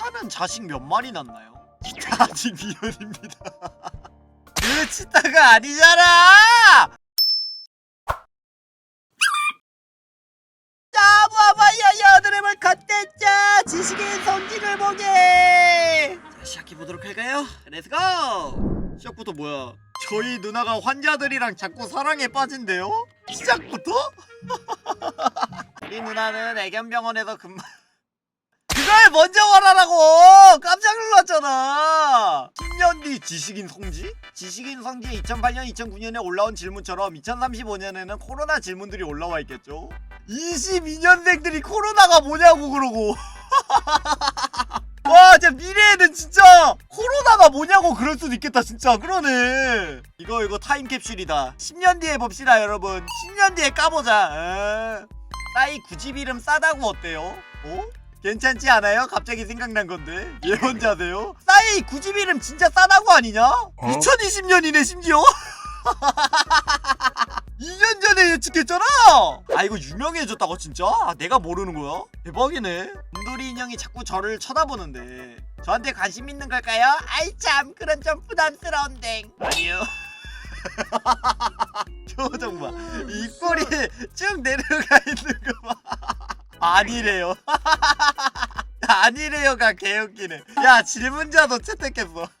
치타는 자식 몇 마리 낳나요? 치타 아직 미연입니다. 그 치타가 아니잖아! 짜부아바야 여드름을 걷댔자 지식의 성질을 보게 자 시작해보도록 할까요? 렛츠고! 시작부터 뭐야 저희 누나가 환자들이랑 자꾸 사랑에 빠진대요? 시작부터? 우리 누나는 애견병원에서 근무 그걸 먼저 말하라고! 깜짝 놀랐잖아! 10년 뒤 지식인 성지? 지식인 성지에 2008년, 2009년에 올라온 질문처럼 2035년에는 코로나 질문들이 올라와 있겠죠? 22년생들이 코로나가 뭐냐고 그러고 와 진짜 미래에는 진짜 코로나가 뭐냐고 그럴 수도 있겠다 진짜 그러네 이거 이거 타임캡슐이다 10년 뒤에 봅시다 여러분 10년 뒤에 까보자 에. 싸이 구집 이름 싸다고 어때요? 어? 괜찮지 않아요? 갑자기 생각난 건데 예언자세요? 싸이 구집 이름 진짜 싸다고 아니냐? 2020년이네 심지어 2년 전에 예측했잖아! 아 이거 유명해졌다고 진짜? 아, 내가 모르는 거야? 대박이네 곰돌이 인형이 자꾸 저를 쳐다보는데 저한테 관심 있는 걸까요? 아이 참 그런 좀 부담스러운데 아니요 표정 봐 입꼬리 쭉 내려가 있는 거 봐 아니래요 아니래요가 개웃기네 야 질문자도 채택했어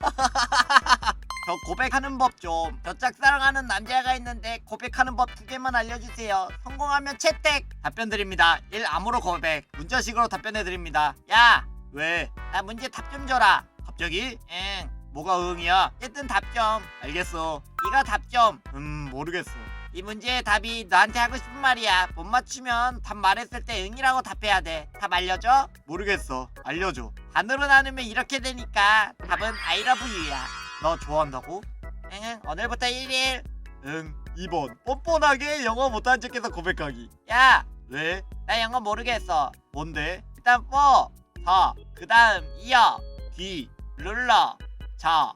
저 고백하는 법 좀. 저 짝사랑하는 남자가 있는데 고백하는 법 두 개만 알려주세요. 성공하면 채택. 답변 드립니다. 1. 암호로 고백. 문자식으로 답변해 드립니다. 야! 왜? 나 문제 답 좀 줘라. 갑자기? 응. 뭐가 응이야? 어쨌든 답 좀. 알겠어. 네가 답 좀. 음, 모르겠어. 이 문제의 답이 너한테 하고 싶은 말이야. 못 맞추면 답 말했을 때 응이라고 답해야 돼. 답 알려줘? 모르겠어. 알려줘. 반으로 나누면 이렇게 되니까 답은 I love you야. 너 좋아한다고? 응, 오늘부터 1일. 응, 2번. 뻔뻔하게 영어 못한 척해서 고백하기. 야, 왜? 나 영어 모르겠어. 뭔데? 일단 4, 4, 그 다음 이어, 뒤, 룰러, 저.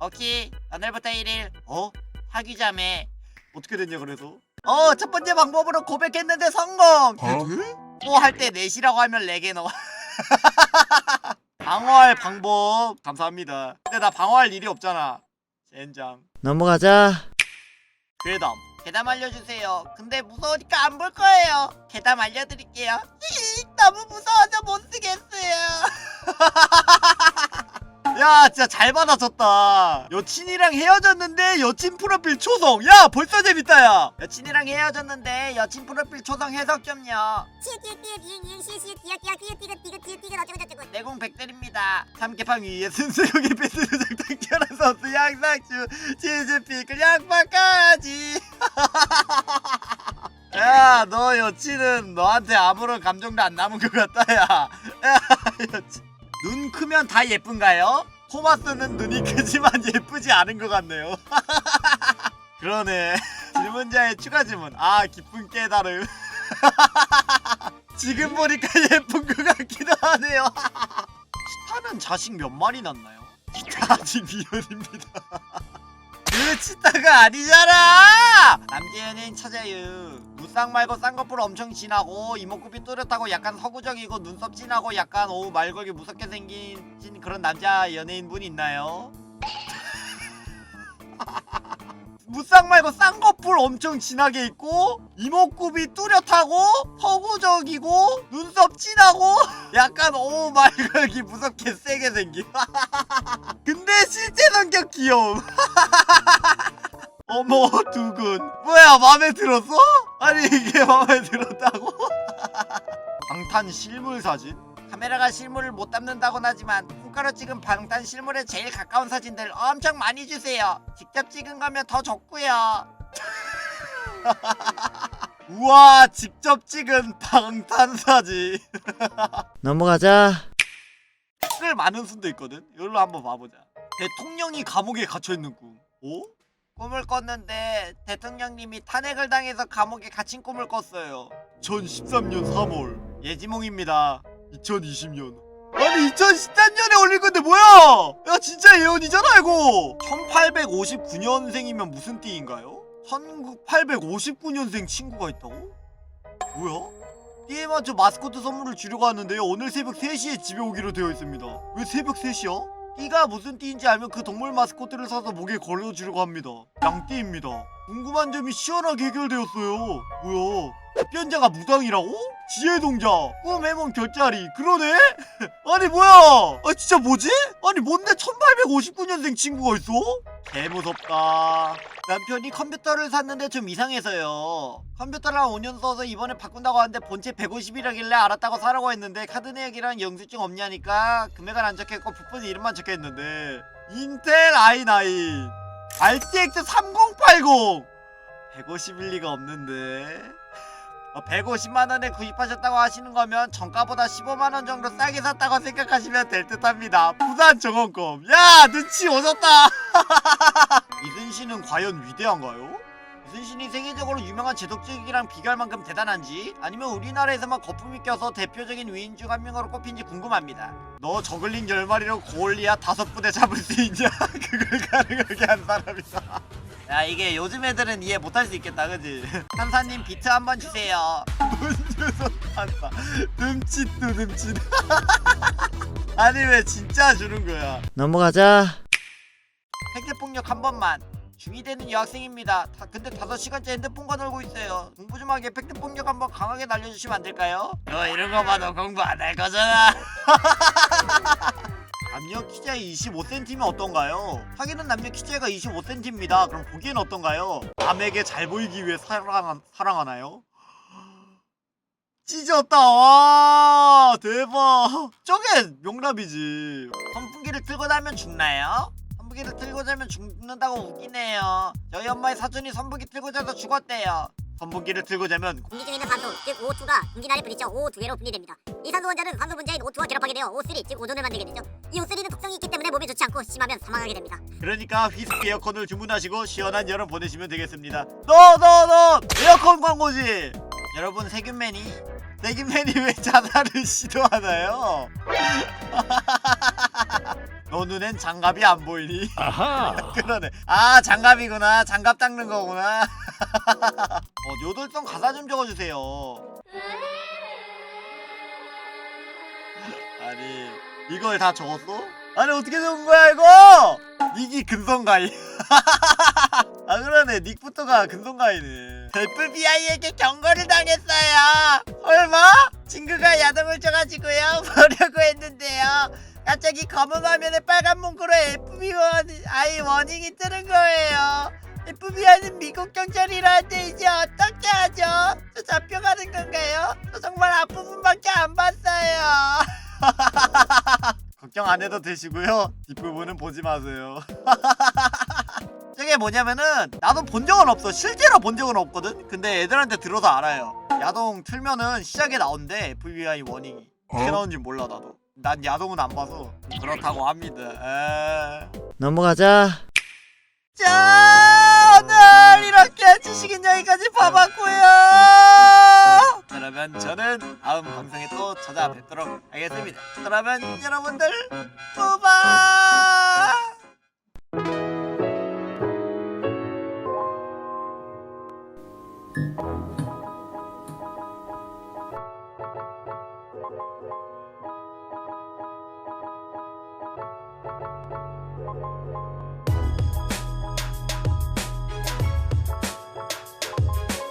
오케이, 오늘부터 1일. 어? 사귀자매. 어떻게 됐냐 그래서? 어, 첫 번째 방법으로 고백했는데 성공. 어? 또할 때 넷이라고 하면 4개 넣어. 방어할 방법 감사합니다. 근데 나 방어할 일이 없잖아. 젠장. 넘어가자. 괴담. 괴담 알려주세요. 근데 무서우니까 안 볼 거예요. 괴담 알려드릴게요. 히히, 너무 무서워서 못 쓰겠어요. 야, 진짜 잘 받아줬다. 여친이랑 헤어졌는데 여친 프로필 초성. 야, 벌써 재밌다, 야. 여친이랑 헤어졌는데 여친 프로필 초성 해석 좀요. 내공 백들입니다. 삼계판 위에 순수하게 베스를 작당 결한 소스 양상추 치즈 피클 양파까지. 야, 너 여친은 너한테 아무런 감정도 안 남은 것 같다, 야. 야, 여친. 눈 크면 다 예쁜가요? 토마스는 눈이 크지만 예쁘지 않은 것 같네요. 그러네. 질문자의 추가 질문. 아, 깊은 깨달음. 지금 보니까 예쁜 것 같기도 하네요. 치타는 자식 몇 마리 낳나요? 치타 아직 미연입니다. 그 치타가 아니잖아! 연예인 찾아요. 무쌍 말고 쌍꺼풀 엄청 진하고 이목구비 또렷하고 약간 서구적이고 눈썹 진하고 약간 오 말걸기 무섭게 생긴 그런 남자 연예인 분 있나요? 무쌍 말고 쌍꺼풀 엄청 진하게 있고 이목구비 뚜렷하고 서구적이고 눈썹 진하고 약간 오 말걸기 무섭게 세게 생긴 근데 실제 성격 귀여움 어머 두근 뭐야 맘에 들었어? 아니 이게 맘에 들었다고? 방탄 실물 사진? 카메라가 실물을 못 담는다곤 하지만 손가락 찍은 방탄 실물에 제일 가까운 사진들 엄청 많이 주세요 직접 찍은 거면 더 좋고요 우와 직접 찍은 방탄 사진 넘어가자. 댓글 많은 순도 있거든 이걸로 한번 봐보자 대통령이 감옥에 갇혀있는 꿈 오? 꿈을 꿨는데 대통령님이 탄핵을 당해서 감옥에 갇힌 꿈을 꿨어요 2013년 3월 예지몽입니다 2020년 아니 2013년에 올린 건데 뭐야 야 진짜 예언이잖아 이거 1859년생이면 무슨 띠인가요? 1859년생 친구가 있다고? 뭐야? 게임한 저 마스코트 선물을 주려고 하는데요 오늘 새벽 3시에 집에 오기로 되어 있습니다 왜 새벽 3시야? 띠가 무슨 띠인지 알면 그 동물 마스코트를 사서 목에 걸어주려고 합니다. 양띠입니다 궁금한 점이 시원하게 해결되었어요 뭐야 변자가 무당이라고? 지혜 동자 꿈 해몽 별자리 그러네? 아니 뭐야 아 진짜 뭐지? 아니 뭔데 1859년생 친구가 있어? 개 무섭다 남편이 컴퓨터를 샀는데 좀 이상해서요 컴퓨터를 한 5년 써서 이번에 바꾼다고 하는데 본체 150이라길래 알았다고 사라고 했는데 카드 내역이랑 영수증 없냐니까 금액은 안 적혀있고 부품 이름만 적혀있는데 인텔 i9 RTX 3080 150일 리가 없는데. 150만원에 구입하셨다고 하시는 거면 정가보다 15만원 정도 싸게 샀다고 생각하시면 될 듯 합니다. 부산 정원검. 야 눈치 오졌다. 이순신은 과연 위대한가요? 이순신이 세계적으로 유명한 제독직이랑 비교할 만큼 대단한지 아니면 우리나라에서만 거품이 껴서 대표적인 위인 중 한 명으로 꼽힌지 궁금합니다. 너 저글링 10마리로 고올리아 다섯 부대 잡을 수 있냐? 그걸 가능하게 한 사람이다. 야 이게 요즘 애들은 이해 못할 수 있겠다 그지? 한사님 비트 한 번 주세요. 문주소 한사. 듬칫도 듬칫. 아니 왜 진짜 주는 거야? 넘어가자. 팩트폭력 한 번만 중2 되는 여학생입니다 다, 근데 5시간째 핸드폰과 놀고 있어요 공부 좀 하게 팩트 폭력 한번 강하게 날려주시면 안 될까요? 너 이런 거 봐도 공부 안 할 거잖아 남녀 키자가 25cm면 어떤가요? 하기는 남녀 키자가 25cm입니다 그럼 보기엔 어떤가요? 남에게 잘 보이기 위해 사랑, 사랑하나요? 찢었다 와 대박 저게 명답이지 선풍기를 틀고 나면 죽나요? 선풍기를 틀고 자면 죽는다고 웃기네요 저희 엄마의 사촌이 선풍기 틀고 자서 죽었대요 선풍기를 틀고 자면 공기 중에 있는 산소, 즉 O2가 공기나래 부딪혀 O2 개로 분리됩니다. 이 산소 원자는 산소 분자인 O2와 결합하게 되어 O3, 즉 오존을 만들게 되죠. 이 O3는 독성이 있기 때문에 몸에 좋지 않고 심하면 사망하게 됩니다. 그러니까 휘스키 에어컨을 주문하시고 시원한 여름 보내시면 되겠습니다 너 너 너 에어컨 광고지 여러분 세균맨이 세균맨이 왜 자살을 시도하나요? 너 눈엔 장갑이 안 보이니? 아하. 그러네. 아 장갑이구나. 장갑 닦는 거구나. 어, 요돌성 가사 좀 적어주세요. 아니 이걸 다 적었어? 아니 어떻게 적은 거야 이거? 닉이 근성가이. 아 그러네 닉부터가 근성가이네. FBI에게 경고를 당했어요. 얼마? 친구가 야동을 쳐가지고요 보려고 했는데요. 갑자기 검은 화면에 빨간 문구로 FBI 워닝이 뜨는 거예요. FBI는 미국 경찰이라는데 이제 어떻게 하죠? 저 잡혀가는 건가요? 저 정말 앞부분밖에 안 봤어요. 걱정 안 해도 되시고요. 뒷부분은 보지 마세요. 저게 뭐냐면은 나도 본 적은 없어. 실제로 본 적은 없거든. 근데 애들한테 들어서 알아요. 야동 틀면은 시작에 나온대. FBI 워닝이. 어떻게 어? 나오는지 몰라 나도. 난 야동은 안 봐서 그렇다고 합니다. 에... 넘어가자. 자 오늘 이렇게 지식인 여기까지 봐봤고요. 그러면 저는 다음 방송에 또 찾아뵙도록 하겠습니다. 그러면 여러분들 뽀바.